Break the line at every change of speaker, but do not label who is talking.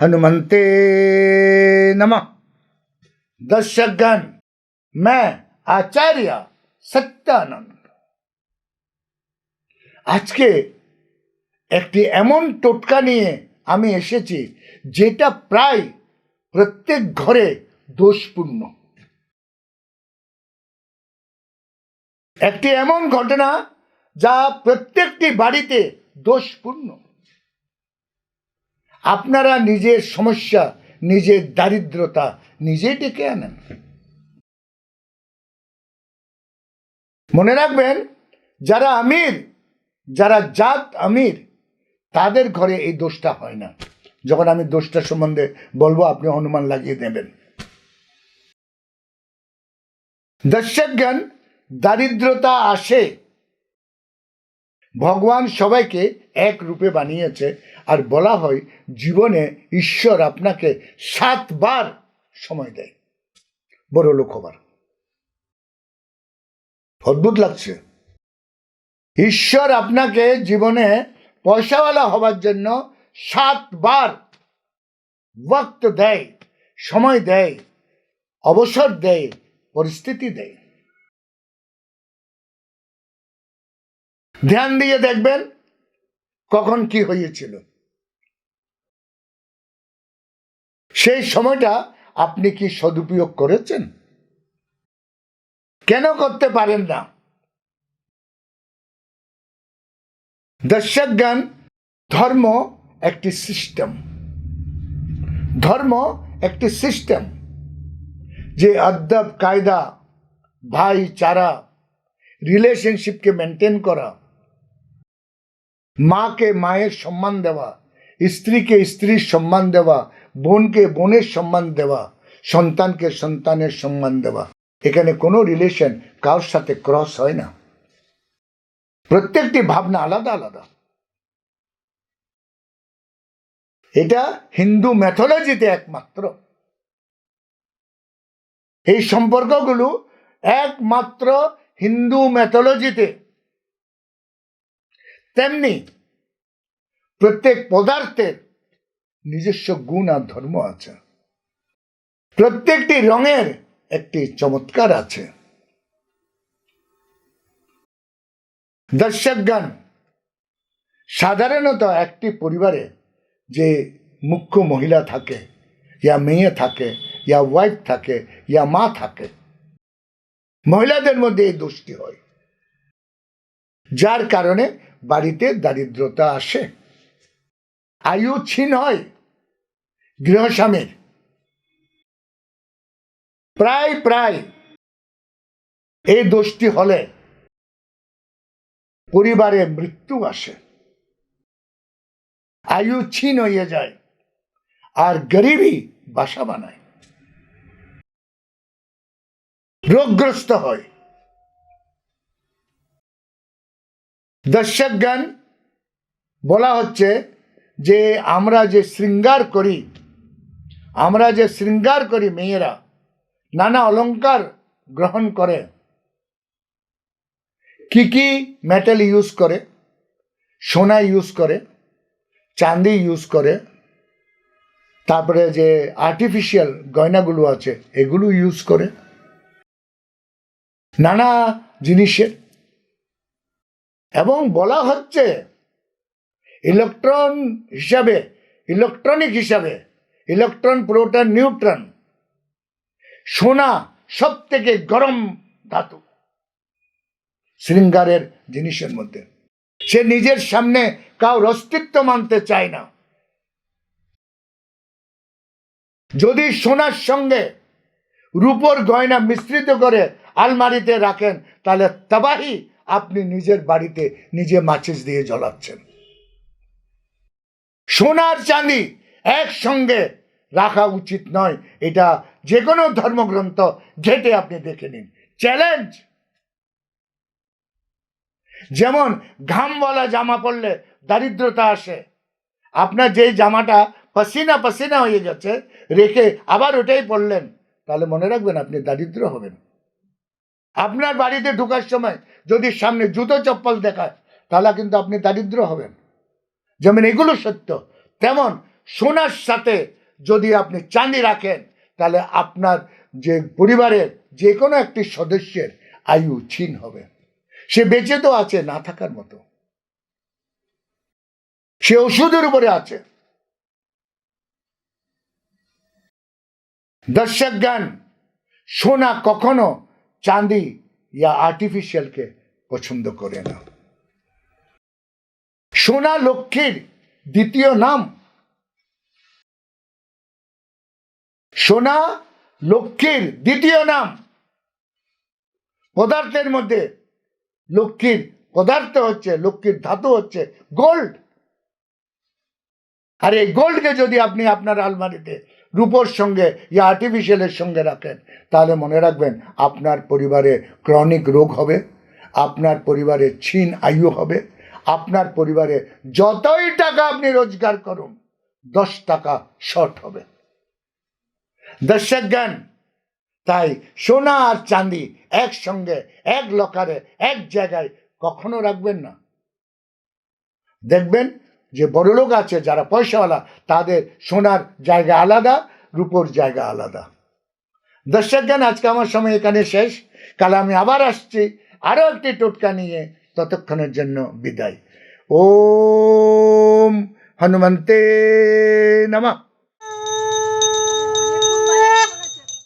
हनुमंते नमः दर्शकगण मैं आचार्य সত্যানন্দ আজকে একটি এমন টোটকা নিয়ে আমি এসেছি যেটা প্রায় প্রত্যেক ঘরে দোষপূর্ণ একটি এমন ঘটনা যা প্রত্যেকটি বাড়িতে দোষপূর্ণ আপনারা নিজের সমস্যা, নিজের দারিদ্রতা নিজে ডেকে আনেন। মনে রাখবেন, যারা আমির, যারা জাত আমির, তাদের ঘরে এই দোষটা হয় না। যখন আমি দোষটা সম্বন্ধে বলব, আপনি অনুমান লাগিয়ে দেবেন। দর্শকগণ, দারিদ্রতা আসে। ভগবান সবাইকে এক রূপে বানিয়েছে। আর বলা হয়, জীবনে ঈশ্বর আপনাকে সাতবার সময় দেয়। বড় লোক হবার। অদ্ভুত লাগছে। ঈশ্বর আপনাকে জীবনে পয়সাওয়ালা হবার জন্য সাতবার ওয়াক্ত দেয়, সময় দেয়, অবসর দেয়, পরিস্থিতি দেয়। ধ্যান দিয়ে দেখবেন কখন কি হয়েছিল। সেই সময়টা আপনি কি সদুপয়োগ করেছেন? কেন করতে পারেন না? দর্শকগণ, ধর্ম একটি সিস্টেম ধর্ম একটি সিস্টেম যে আদব, কায়দা ভাইচারা রিলেশনশিপকে মেনটেন করা, মাকে মায়ের সম্মান দেওয়া, স্ত্রীকে স্ত্রীর সম্মান দেওয়া বোনকে বোনের সম্মান দেওয়া, সন্তানকে সন্তানের সম্মান দেওয়া। এখানে কোনো রিলেশন কারোর সাথে ক্রস হয় না। প্রত্যেকটি ভাবনা আলাদা আলাদা। এটা হিন্দু ম্যাথোলজিতে একমাত্র। এই সম্পর্কগুলো একমাত্র হিন্দু ম্যাথোলজিতে তেমনি প্রত্যেক পদার্থের নিজস্ব গুণ আর ধর্ম আছে। প্রত্যেকটি রঙের একটি চমৎকার আছে। দর্শকগণ, সাধারণত একটি পরিবারে যে মুখ্য মহিলা থাকে, ইয়া মেয়ে থাকে, ইয়া ওয়াইফ থাকে, ইয়া মা থাকে, মহিলাদের মধ্যে এই দোষটি হয়। যার কারণে বাড়িতে দারিদ্রতা আসে। আয়ু ক্ষীণ হয়। গৃহস্বামীর প্রায় প্রায় এই দোষটি হলে পরিবারে মৃত্যু আসে। আয়ু ক্ষীণ হয়ে যায় আর গরিবই বাসা বানায়। রোগগ্রস্ত হয়। দর্শকগণ, বলা হচ্ছে যে আমরা যে শৃঙ্গার করি আমরা যে শৃঙ্গার করি মেয়েরা, নানা অলংকার গ্রহণ করে। কি কি মেটাল ইউজ করে, সোনা ইউজ করে, চাঁদি ইউজ করে, তারপরে যে আর্টিফিশিয়াল গয়নাগুলো আছে, এগুলো ইউজ করে। নানা জিনিসের এবং বলা হচ্ছে, ইলেকট্রন হিসাবে, ইলেকট্রনিক হিসাবে ইলেকট্রন প্রোটন নিউট্রন সোনা সব থেকে গরম ধাতু, শৃঙ্গারের জিনিসের মধ্যে। সে নিজের সামনে কাউর অস্তিত্ব মানতে চায় না। যদি সোনার সঙ্গে রূপর গয়না মিশ্রিত করে আলমারিতে রাখেন, তাহলে তবাহি আপনি নিজের বাড়িতে নিজে মাচিস দিয়ে জ্বলাচ্ছেন। সোনার চাঁদি একসঙ্গে রাখা উচিত নয়। এটা যে কোনো ধর্মগ্রন্থ ঘেটে আপনি দেখে নিন। চ্যালেঞ্জ যেমন ঘামওয়ালা জামা পরলে দারিদ্রতা আসে। আপনার যেই জামাটা পাসিনা পাসিনা হয়ে গেছে রেখে আবার ওটাই পরলেন, তাহলে মনে রাখবেন আপনি দারিদ্র হবেন। আপনার বাড়িতে ঢোকার সময় যদি সামনে জুতো চপ্পল দেখায়, তাহলে কিন্তু আপনি দারিদ্র হবেন। যেমন এগুলো সত্য, তেমন সোনার সাথে যদি আপনি চাঁদি রাখেন, তাহলে আপনার যে পরিবারের যে কোনো একটি সদস্যের আয়ু ক্ষীণ হবে। সে বেঁচে তো আছে, না থাকার মতো। সে ওষুধের উপরে আছে। দর্শক জ্ঞান সোনা কখনো চাঁদি ইয়া আর্টিফিশিয়ালকে পছন্দ করে না। সোনা লক্ষ্মীর দ্বিতীয় নাম সোনা লক্ষ্মীর দ্বিতীয় নাম। পদার্থের মধ্যে লক্ষ্মীর পদার্থ হচ্ছে, লক্ষ্মীর ধাতু হচ্ছে গোল্ড আর এই গোল্ডকে যদি আপনি আপনার আলমারিতে রূপোর সঙ্গে, ইয়া আর্টিফিশিয়ালের সঙ্গে রাখেন, তাহলে মনে রাখবেন আপনার পরিবারে ক্রনিক রোগ হবে, আপনার পরিবারে ক্ষীণ আয়ু হবে, আপনার পরিবারে যতই টাকা আপনি রোজগার করুন, দশ টাকা শর্ট হবে। দর্শক জ্ঞান তাই সোনা আর চাঁদি একসঙ্গে, এক লকারে, এক জায়গায় কখনো রাখবেন না। দেখবেন যে বড়লোক আছে, যারা পয়সাওয়ালা, তাদের সোনার জায়গা আলাদা, রূপোর জায়গা আলাদা। দর্শক জ্ঞান আজকে আমার সময় এখানে শেষ। কাল আমি আবার আসছি আরও একটি টোটকা নিয়ে ততক্ষণের জন্য বিদায়। ওম হনুমন্তে নমঃ।